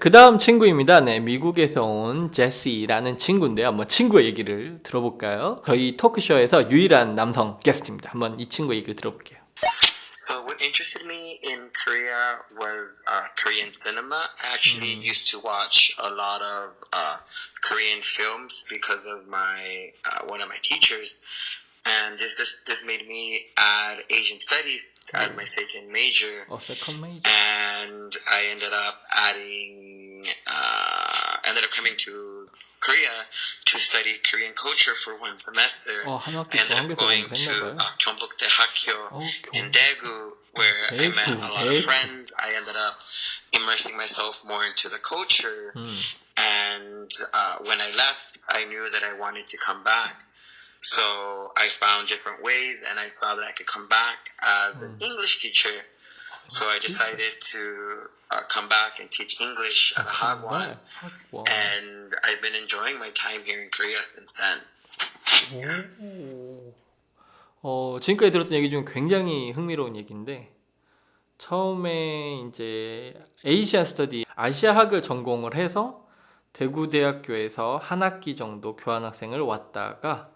그 다음 친구입니다. 네, 미국에서 온 제시라는 친구인데요. 한번 친구의 얘기를 들어볼까요? 저희 토크쇼에서 유일한 남성 게스트입니다. 한번 이 친구 얘기를 들어볼게요. So what interested me in Korea was uh, Korean cinema. I actually used to watch a lot of uh, Korean films because of my uh, one of my teachers, and this this this made me add Asian studies as my second major. 어, 세컨 메이저. and I ended up adding, uh, ended up coming to Korea to study Korean culture for one semester. 어, 한 학기 I 또 ended 한국에서 up going 공부했나 to 봐요. uh, Gyeongbokdae Hakyo 어, in 경... Daegu, where I met Daegu, a lot of Daegu. friends. I ended up immersing myself more into the culture. 음. And uh, when I left, I knew that I wanted to come back. So I found different ways, and I saw that I could come back as an English teacher. So I decided to uh, come back and teach English at a Hagwon. 와. And I've been enjoying my time here in Korea since then. 오. 어, 지금까지 들었던 얘기 중 굉장히 흥미로운 얘기인데 처음에 이제 에이시안 스터디 아시아학을 전공을 해서 대구대학교에서 한 학기 정도 교환학생을 왔다가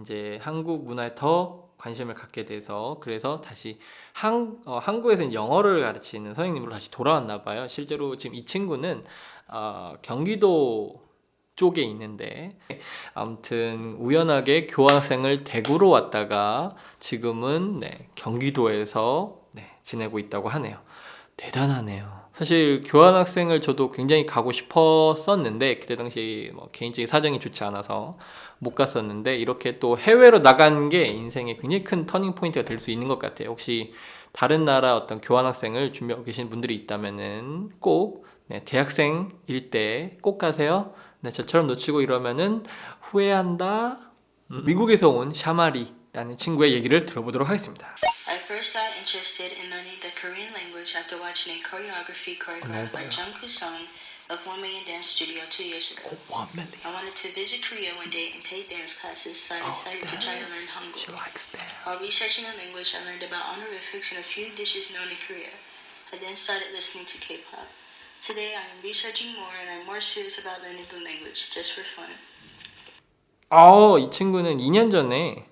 이제 한국 문화에 더 관심을 갖게 돼서 그래서 다시 한, 어, 한국에서는 영어를 가르치는 선생님으로 다시 돌아왔나 봐요. 실제로 지금 이 친구는 어, 경기도 쪽에 있는데 아무튼 우연하게 교환학생을 대구로 왔다가 지금은 네, 경기도에서 네, 지내고 있다고 하네요. 대단하네요. 사실 교환학생을 저도 굉장히 가고 싶었었는데 그때 당시 뭐 개인적인 사정이 좋지 않아서 못 갔었는데 이렇게 또 해외로 나간 게 인생에 굉장히 큰 터닝 포인트가 될 수 있는 것 같아요. 혹시 다른 나라 어떤 교환학생을 준비하고 계신 분들이 있다면은 꼭 네, 대학생일 때 꼭 가세요. 네, 저처럼 놓치고 이러면은 후회한다. 음, 미국에서 온 샤마리라는 친구의 얘기를 들어보도록 하겠습니다. I first got interested in learning the Korean language after watching a choreography choreographed by Jung Kusung of One Million Dance Studio two years ago. I wanted to visit Korea one day and take dance classes, so I decided to try to learn Hangul. likes that. While researching the language, I learned about honorifics and a few dishes known in Korea. I then started listening to K-pop. Today, I am researching more and I'm more serious about learning the language, just for fun. 어, 이 친구는 2년 전에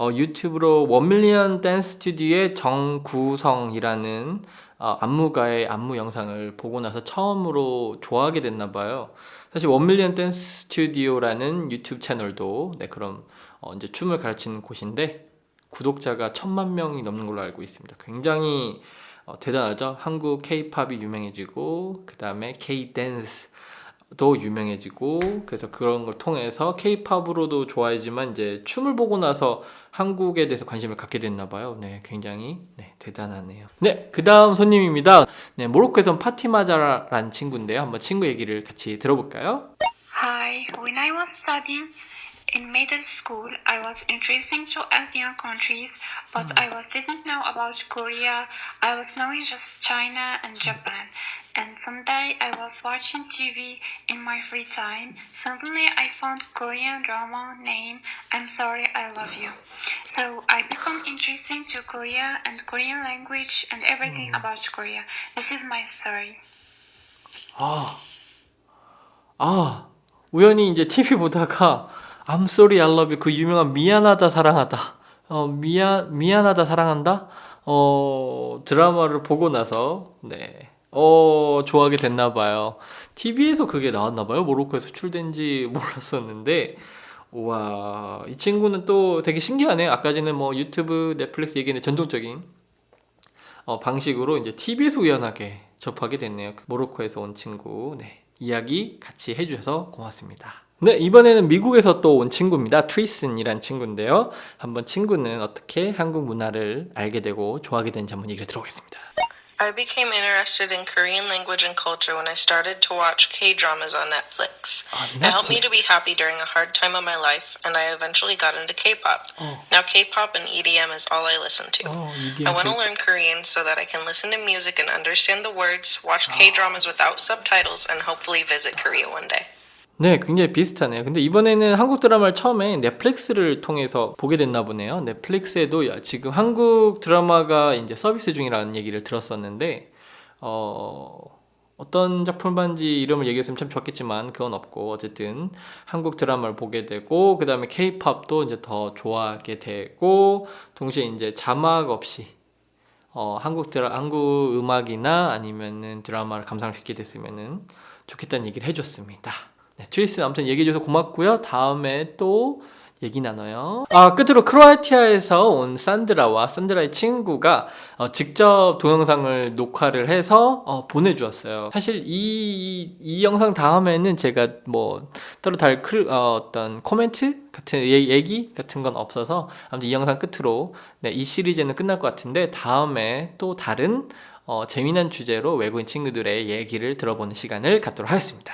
어, 유튜브로 원밀리언 댄스 스튜디오의 정구성이라는 어, 안무가의 안무 영상을 보고 나서 처음으로 좋아하게 됐나 봐요. 사실 원밀리언 댄스 스튜디오라는 유튜브 채널도 네, 그럼 어, 이제 춤을 가르치는 곳인데 구독자가 천만 명이 넘는 걸로 알고 있습니다. 굉장히 어, 대단하죠. 한국 K-팝이 유명해지고 그 다음에 K-댄스 도 유명해지고 그래서 그런 걸 통해서 케이팝으로도 좋아하지만 이제 춤을 보고 나서 한국에 대해서 관심을 갖게 됐나 봐요. 네, 굉장히 네, 대단하네요. 네, 그다음 손님입니다. 네, 모로코에선 파티마자라라는 친구인데요. 한번 친구 얘기를 같이 들어볼까요? Hi, when I was studying in middle school, I was interested to Asian countries, but I was didn't know about Korea. I was knowing just China and Japan. And someday I was watching TV in my free time. Suddenly I found Korean drama name I'm Sorry I Love You. So I become interested to Korea and Korean language and everything about Korea. This is my story. 아, 아, 우연히 이제 TV 보다가 I'm sorry I love you 그 유명한 미안하다 사랑하다 어 미안 미안하다 사랑한다 어 드라마를 보고 나서 네 어 좋아하게 됐나 봐요 TV에서 그게 나왔나 봐요 모로코에서 출된지 몰랐었는데 우와 이 친구는 또 되게 신기하네요 아까 전에 뭐 유튜브 넷플릭스 얘기는 전통적인 어, 방식으로 이제 TV에서 우연하게 접하게 됐네요. 그 모로코에서 온 친구. 네. 이야기 같이 해주셔서 고맙습니다. 네, 이번에는 미국에서 또 온 친구입니다. 트리슨이란 친구인데요. 한번 친구는 어떻게 한국 문화를 알게 되고 좋아하게 된지 한번 얘기를 들어보겠습니다. I became interested in Korean language and culture when I started to watch K dramas on Netflix. On It helped me to be Netflix. happy during a hard time of my life, and I eventually got into K pop. Oh. Now, K pop and EDM is all I listen to. 어, I want to learn Korean so that I can listen to music and understand the words, watch K dramas without subtitles, and hopefully visit Korea one day. 네, 굉장히 비슷하네요. 근데 이번에는 한국 드라마를 처음에 넷플릭스를 통해서 보게 됐나 보네요. 넷플릭스에도 지금 한국 드라마가 이제 서비스 중이라는 얘기를 들었었는데, 어, 어떤 작품을 봤는지 이름을 얘기했으면 참 좋았겠지만 그건 없고 어쨌든 한국 드라마를 보게 되고 그 다음에 케이팝도 이제 더 좋아하게 되고 동시에 이제 자막 없이 어, 한국 드라 한국 음악이나 아니면은 드라마를 있게 됐으면은 좋겠다는 얘기를 해줬습니다. 네, 트리스 아무튼 얘기해줘서 고맙고요. 다음에 또 얘기 나눠요. 아 끝으로 크로아티아에서 온 산드라와 산드라의 친구가 어, 직접 동영상을 녹화를 해서 어, 보내주었어요. 사실 이, 이, 이 영상 다음에는 제가 뭐 따로 달 크, 어, 어떤 코멘트 같은 얘- 얘기 같은 건 없어서 아무튼 이 영상 끝으로 네, 이 시리즈는 끝날 것 같은데 다음에 또 다른 어, 재미난 주제로 외국인 친구들의 얘기를 들어보는 시간을 갖도록 하겠습니다.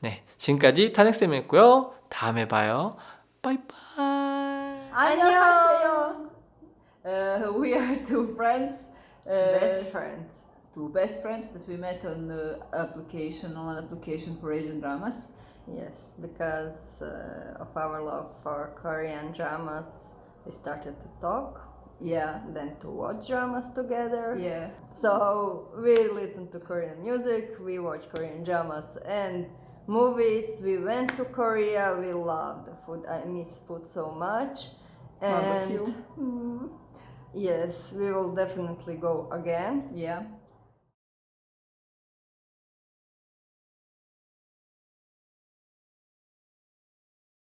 네, 지금까지 탄핵쌤이었고요. 다음에 봐요. 바이바이. 안녕하세요. Uh, we are two friends. Uh, Best friends. Two best friends that we met on the application, on an application for Asian dramas. Yes, because uh, of our love for Korean dramas, we started to talk, Yeah. then to watch dramas together. Yeah. So we listen to Korean music, we watch Korean dramas and movies. We went to Korea, we loved the food. I miss food so much. And Barbecue. Mm, yes, we will definitely go again. Yeah.